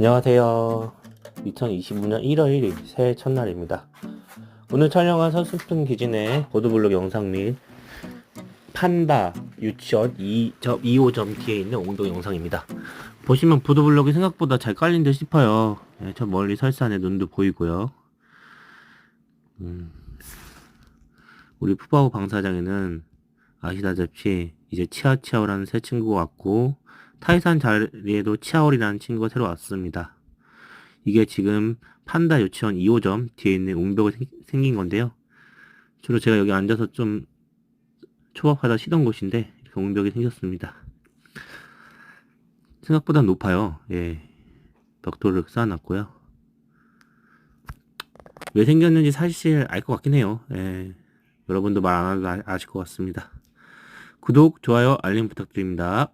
안녕하세요. 2025년 1월 1일 새해 첫날입니다. 오늘 촬영한 선수촌 기진의 보도블록 영상 및 판다 유치원 2점, 2호점 뒤에 있는 옹도 영상입니다. 보시면 보도블록이 생각보다 잘 깔린 듯 싶어요. 예, 저 멀리 설산에 눈도 보이고요. 음, 우리 푸바오 방사장에는 아시다시피 이제 치아치아오라는 새 친구가 왔고 타이산 자리에도 치아올이라는 친구가 새로 왔습니다. 이게 지금 판다 유치원 2호점 뒤에 있는 웅벽이 생- 생긴 건데요. 주로 제가 여기 앉아서 좀 초밥하다 쉬던 곳인데 이렇게 웅벽이 생겼습니다. 생각보다 높아요. 예. 벽돌을 쌓아놨고요. 왜 생겼는지 사실 알 것 같긴 해요. 예. 여러분도 말안 아- 아실 것 같습니다. 구독, 좋아요, 알림 부탁드립니다.